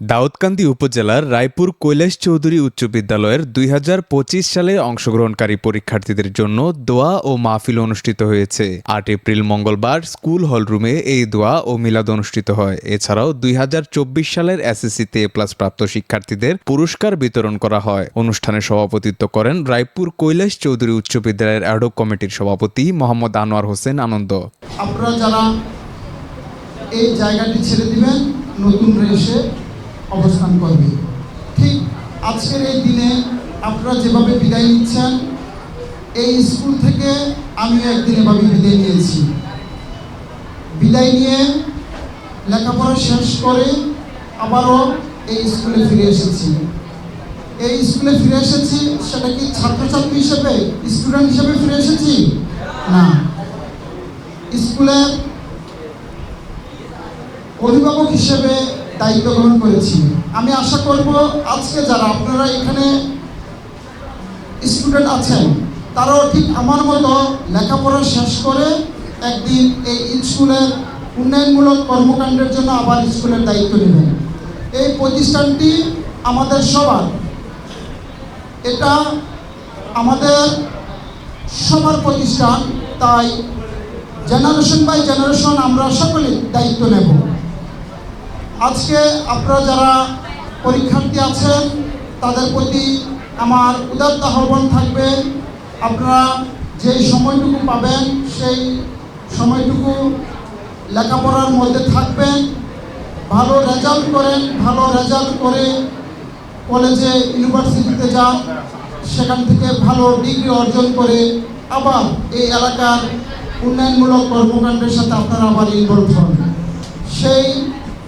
দাউদকান্দি উপজেলার রায়পুর কৈলাস চৌধুরী উচ্চ বিদ্যালয়ের দুই হাজার পঁচিশ সালে অংশগ্রহণকারী পরীক্ষার্থীদের জন্য দোয়া ও মাহফিল অনুষ্ঠিত হয়েছে। আট এপ্রিল মঙ্গলবার স্কুল হলরুমে এই দোয়া ও মিলাদ অনুষ্ঠিত হয়। এছাড়াও দুই হাজার চব্বিশ সালের এসএসসিতে এ প্লাস প্রাপ্ত শিক্ষার্থীদের পুরস্কার বিতরণ করা হয়। অনুষ্ঠানে সভাপতিত্ব করেন রায়পুর কৈলাস চৌধুরী উচ্চ বিদ্যালয়ের অ্যাডক কমিটির সভাপতি মোহাম্মদ আনোয়ার হোসেন আনন্দ। যারা এই জায়গাটি ছেড়ে দিবেন নতুনরা এসে অবস্থান করবে। ঠিক আজকের এই দিনে আপনারা যেভাবে বিদায় নিচ্ছেন, এই স্কুল থেকে আমি একদিন এভাবে বিদায় নিয়েছি। বিদায় নিয়ে লেখাপড়া শেষ করে আবারও এই স্কুলে ফিরে এসেছি। এই স্কুলে ফিরে এসেছি, সেটা কি ছাত্রছাত্রী হিসেবে, স্টুডেন্ট হিসেবে ফিরে এসেছি? না। স্কুলের অভিভাবক হিসেবে দায়িত্ব গ্রহণ করেছি। আমি আশা করব আজকে যারা আপনারা এখানে স্টুডেন্ট আছেন, তারাও ঠিক আমার মতো লেখাপড়া শেষ করে একদিন এই স্কুলের উন্নয়নমূলক কর্মকাণ্ডের জন্য আবার স্কুলের দায়িত্ব নেবেন। এই প্রতিষ্ঠানটি আমাদের সবার। এটা আমাদের সবার প্রতিষ্ঠান, তাই জেনারেশন বাই জেনারেশন আমরা সকলে দায়িত্ব নেব। আজকে আপনারা যারা পরীক্ষার্থী আছেন, তাদের প্রতি আমার উদাত্ত আহ্বান থাকবে। আপনারা যেই সময়টুকু পাবেন, সেই সময়টুকু লেখাপড়ার মধ্যে থাকবেন। ভালো রেজাল্ট করেন, ভালো রেজাল্ট করে কলেজে, ইউনিভার্সিটিতে যান। সেখান থেকে ভালো ডিগ্রি অর্জন করে আবার এই এলাকার উন্নয়নমূলক কর্মকাণ্ডের সাথে আপনারা আবার ইনভলভ হন। সেই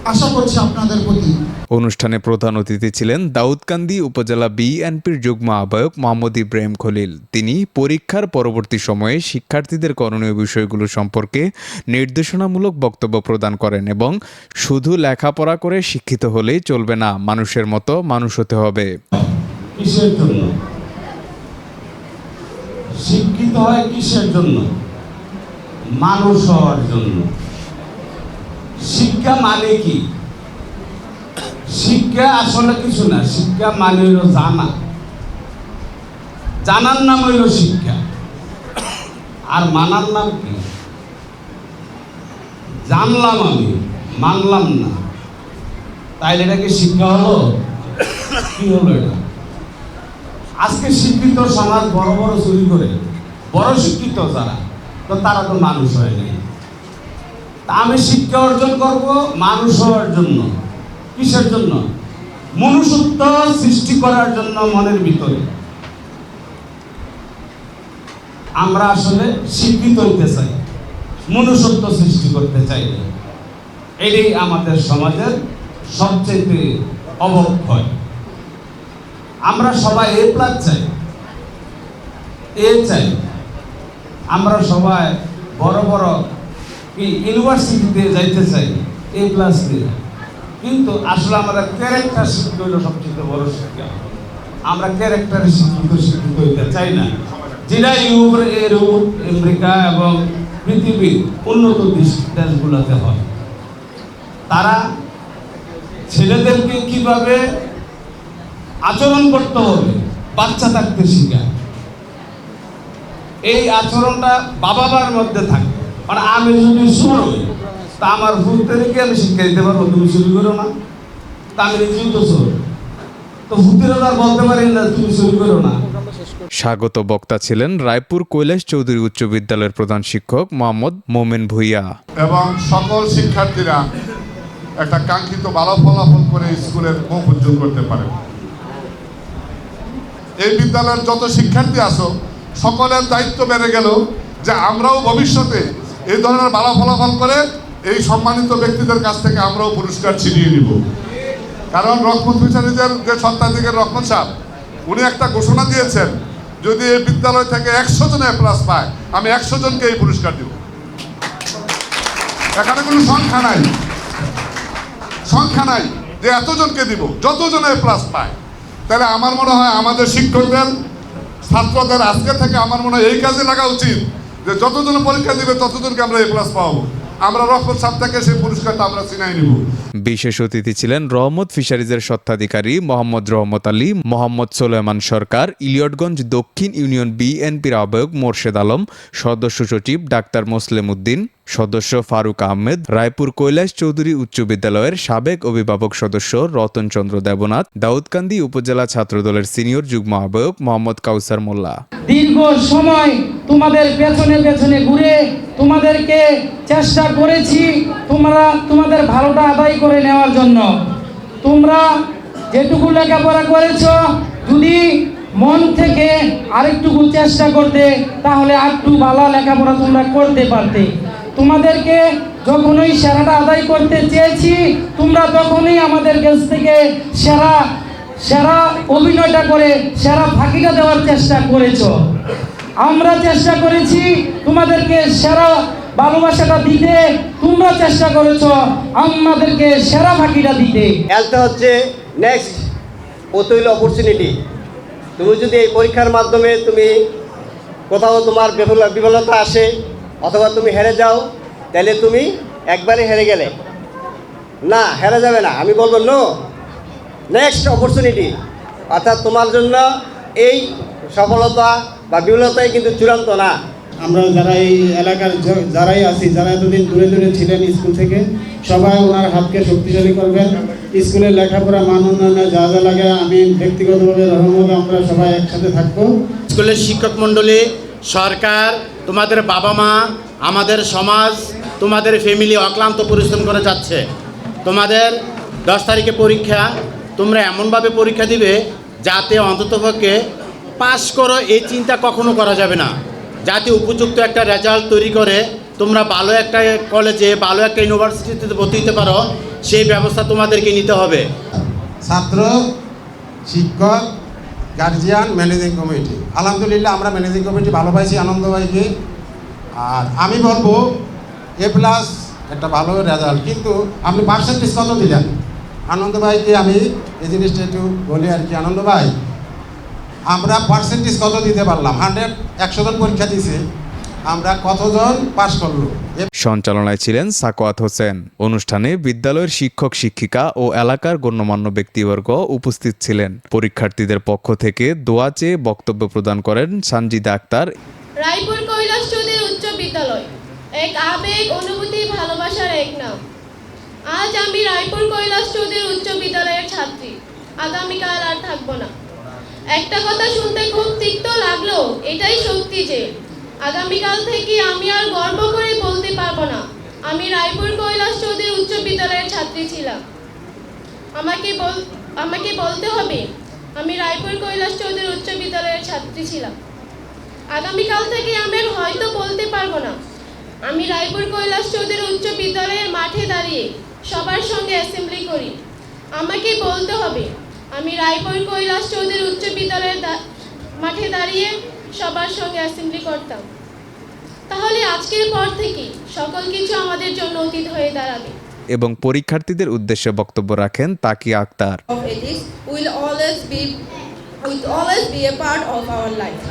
আশা করছি আপনাদের প্রতি। অনুষ্ঠানে প্রধান অতিথি ছিলেন দাউদকান্দি উপজেলা বিএনপির যুগ্ম আহ্বায়ক মোহাম্মদ ইব্রাহিম খলিল। তিনি পরীক্ষার পরবর্তী সময়ে শিক্ষার্থীদের করণীয় বিষয়গুলো সম্পর্কে নির্দেশনামূলক বক্তব্য প্রদান করেন এবং শুধু লেখাপড়া করে শিক্ষিত হলেই চলবে না মানুষের মতো মানুষ হতে হবে। কিসের জন্য? শিক্ষিত হয় কিসের জন্য? মানুষ হওয়ার জন্য। শিক্ষা মানে কি? শিক্ষা আসলে কিছু না, শিক্ষা মানে হইল জানা। জানার নাম হইল শিক্ষা। আর মানার নাম কি? জানলাম আমি, মানলাম না। তাইলে এটা কি শিক্ষা হলো? কি হলো এটা? আজকে শিক্ষিত সমাজ বড় বড় চুরি করে, বড় শিক্ষিত যারা, তো তারা তো মানুষ হয় নাই। তা আমি শিক্ষা অর্জন করব মানুষ হওয়ার জন্য। কিসের জন্য? মনুষ্যত্ব সৃষ্টি করার জন্য মনের ভিতরে। আমরা আসলে শিক্ষিত হইতে চাই, মনুষ্যত্ব সৃষ্টি করতে চাই। এটাই আমাদের সমাজের সবচেয়ে অবক্ষয়। আমরা সবাই এ প্লাস চাই, এ চাই। আমরা সবাই বড় বড় কি ইউনিভার্সিটিতে যাইতে চাই এ প্লাস দিয়ে কিন্তু আসলে আমাদের ক্যারেক্টার শিক্ষা হইল সবচেয়ে বড় শিক্ষা। আমরা ক্যারেক্টারে শিক্ষিত শিক্ষিত হইতে চাই না। যেটা ইউরোপ আমেরিকা এবং পৃথিবীর উন্নত দেশ- দেশগুলোতে হয়। তারা ছেলেদেরকে কীভাবে আচরণ করতে হবে, বাচ্চা থাকতে শিখায়। এই আচরণটা বাবা মার মধ্যে থাকে। মানে আমি যদি সুর তা আমার ভূতেরকে আমি শিক্ষা দিতে পারব তুমি চুরি করো না। তা আমি নিজেও তো চোর তো ভূতের আর বলতে পারি না তুমি চুরি করো না। স্বাগত বক্তা ছিলেন রায়পুর কৈলাস চৌধুরী উচ্চ বিদ্যালয়ের প্রধান শিক্ষক মোহাম্মদ মোমেন ভুইয়া। এবং সকল শিক্ষার্থীরা একটা কাঙ্ক্ষিত ভালো ফলাফল করে স্কুলের মুখ উজ্জ্বল করতে পারে। এই বিদ্যালয়ের যত শিক্ষার্থী আসো সকলের দায়িত্ব বেড়ে গেল যে আমরাও ভবিষ্যতে এই ধরনের ভালো ফলাফল করে এই সম্মানিত ব্যক্তিদের কাছ থেকে আমরাও পুরস্কার ছিনিয়ে নিব। কারণ রহমত ফিশারিজের যে সত্তাধিকের রহমত সাহেব, উনি একটা ঘোষণা দিয়েছেন, যদি এই বিদ্যালয় থেকে একশো জন প্লাস পায়, আমি একশো জনকে এই পুরস্কার দিব। এখানে কোনো সংখ্যা নাই। সংখ্যা নাই যে এতজনকে দিব, যতজনে প্লাস পায়। তাহলে আমার মনে হয় আমাদের শিক্ষকদের, ছাত্রদের আজকে থেকে আমার মনে হয় এই কাজে লাগা উচিত যে যতজন পরীক্ষা দিবে, ততজনকে আমরা এ প্লাস পাবো আমরা রহমত থেকে সেই পুরস্কারটা আমরা ছিনাই নিব। বিশেষ অতিথি ছিলেন রহমত ফিশারিজের স্বত্বাধিকারী মোহাম্মদ রহমত আলী, মোহাম্মদ সোলেমান সরকার, ইলিয়টগঞ্জ দক্ষিণ ইউনিয়ন বিএনপির আহ্বায়ক মোর্শেদ আলম, সদস্য সচিব ডাক্তার মোসলেম উদ্দিন। সদস্য ফারুক আহমেদ, রায়পুর কৈলাস চৌধুরী উচ্চ বিদ্যালয়ের সাবেক অভিভাবক সদস্য রতন চন্দ্র দেবনাথ, দাউদকান্দি উপজেলা ছাত্রদলের সিনিয়র যুগ্ম আহ্বায়ক মোহাম্মদ কাউসার মোল্লা। দীর্ঘ সময় তোমাদের পেছনে পেছনে ঘুরে তোমাদেরকে চেষ্টা করেছি তোমরা তোমাদের ভালোটা আদায় করে নেওয়ার জন্য। তোমরা যেটুকু লেখাপড়া করেছ, যদি মন থেকে আরেকটুকু চেষ্টা করতে, তাহলে আরেকটু ভালো লেখাপড়া তোমরা করতে পারতে। তোমাদেরকে যখনই সেরাটা আদায় করতে চেয়েছি, তোমরা তখনই আমাদের কাছ থেকে সেরা সেরা অভিনয়টা করে, সেরা ফাঁকিটা দেওয়ার চেষ্টা করেছ। আমরা চেষ্টা করেছি তোমাদেরকে সেরা ভালোবাসাটা দিতে, তোমরা চেষ্টা করেছ আমাদেরকে সেরা ফাঁকিটা দিতে। হেলথ হচ্ছে নেক্সট অতৈল অপরচুনিটি তুমি যদি এই পরীক্ষার মাধ্যমে তুমি কোথাও তোমার বিফলতা আসে অথবা তুমি হেরে যাও তাহলে তুমি একবারে হেরে গেলে। না হেরে যাবে না আমি বলব নো নেক্সট অপরচুনিটি অর্থাৎ তোমার জন্য এই সফলতা বা বিফলতাই কিন্তু চূড়ান্ত না। আমরা যারা এই এলাকার যারাই আছি যারা এতদিন দূরে দূরে ছিলেন স্কুল থেকে সবাই ওনার হাতকে শক্তিশালী করবেন। স্কুলের লেখাপড়া মান উন্নয়নে যা যা লাগে আমি ব্যক্তিগতভাবে রহমত আমরা সবাই একসাথে থাকব। স্কুলের শিক্ষক মণ্ডলী সরকার, তোমাদের বাবা মা, আমাদের সমাজ, তোমাদের ফ্যামিলি অক্লান্ত পরিশ্রম করে যাচ্ছে। তোমাদের দশ তারিখে পরীক্ষা, তোমরা এমনভাবে পরীক্ষা দিবে যাতে অন্ততপক্ষে পাশ করো, এই চিন্তা কখনো করা যাবে না। যাতে উপযুক্ত একটা রেজাল্ট তৈরি করে, তোমরা ভালো একটা কলেজে ভালো একটা ইউনিভার্সিটিতে ভর্তি হতে পারো, সেই ব্যবস্থা তোমাদেরকে নিতে হবে। ছাত্র, শিক্ষক গার্জিয়ান ম্যানেজিং কমিটি আলহামদুলিল্লাহ, আমরা ম্যানেজিং কমিটি ভালো পাইছি, আনন্দ ভাইকে আর আমি বলব এ প্লাস একটা ভালো রেজাল্ট কিন্তু আপনি পার্সেন্টেজ কত দিলেন? আনন্দ ভাইকে আমি এই জিনিসটা একটু বলি আর কি, আনন্দ ভাই। আমরা পার্সেন্টেজ কত দিতে পারলাম? হান্ড্রেড একশো জন পরীক্ষা দিয়েছে। আমরা কতজন পাশ করল? সঞ্চালনায় ছিলেন সাকোয়াত হোসেন। অনুষ্ঠানে বিদ্যালয়ের শিক্ষক, শিক্ষিকা ও এলাকার গণ্যমান্য ব্যক্তিবর্গ উপস্থিত ছিলেন। পরীক্ষার্থীদের পক্ষ থেকে দোয়া চেয়ে বক্তব্য প্রদান করেন সানজিদা আক্তার। রায়পুর কৈলাস চৌধুরী উচ্চ বিদ্যালয়। এক আবেগ, অনুভূতি, ভালোবাসার এক নাম। আজ আমি রায়পুর কৈলাস চৌধুরী উচ্চ বিদ্যালয়ের ছাত্রী। আগামীকাল আর থাকব না। একটা কথা শুনতে খুব তিক্ত লাগলেও এটাই সত্যি যে আগামীকাল থেকে আমি আর গর্ব করে পারব না। আমি রায়পুর কৈলাস চৌধুরী উচ্চ বিদ্যালয়ের ছাত্রী ছিলাম। আমাকে আমাকে বলতে হবে, আমি রায়পুর কৈলাস চৌধুরী উচ্চ বিদ্যালয়ের ছাত্রী ছিলাম। আগামীকাল থেকে আমি হয়তো বলতে পারব না। আমি রায়পুর কৈলাস চৌধুরী উচ্চ বিদ্যালয়ের মাঠে দাঁড়িয়ে সবার সঙ্গে অ্যাসেম্বলি করি। আমাকে বলতে হবে, আমি রায়পুর কৈলাস চৌধুরী উচ্চ বিদ্যালয়ের মাঠে দাঁড়িয়ে সবার সঙ্গে অ্যাসেম্বলি করতাম। তাহলে আজকের পর থেকে সকল কিছু আমাদের জন্য অতীত হয়ে দাঁড়াবে এবং পরীক্ষার্থীদের উদ্দেশ্যে বক্তব্য রাখেন তাকিয়া Akter will always be will always be a part of our life.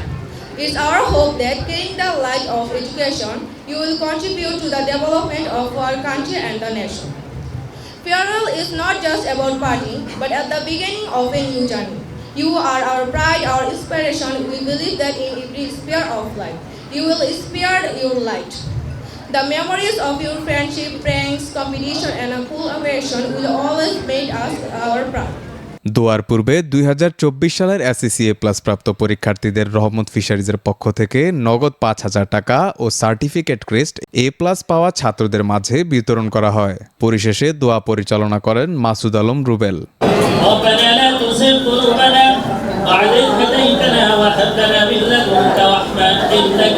It's our hope that carrying the light of education, you will contribute to the development of our country and the nation. Farewell is not just about partying, but at the beginning of a new journey. You are our pride, our inspiration. We believe that in every sphere of life, you will inspire your light. The memories of your friendship, pranks, competition, and a cool affection will always make us our proud. দোয়ার পূর্বে দুই সালের এসএসসিএ plus প্রাপ্ত পরীক্ষার্থীদের রহমত ফিশারিজের পক্ষ থেকে নগদ পাঁচ হাজার টাকা ও সার্টিফিকেট ক্রেস্ট এ প্লাস পাওয়া ছাত্রদের মাঝে বিতরণ করা হয় পরিশেষে দোয়া পরিচালনা করেন মাসুদ আলম রুবেল ربنا لا تزغ قلوبنا بعد إذ هديتنا وهب لنا من لدنك رحمة إنك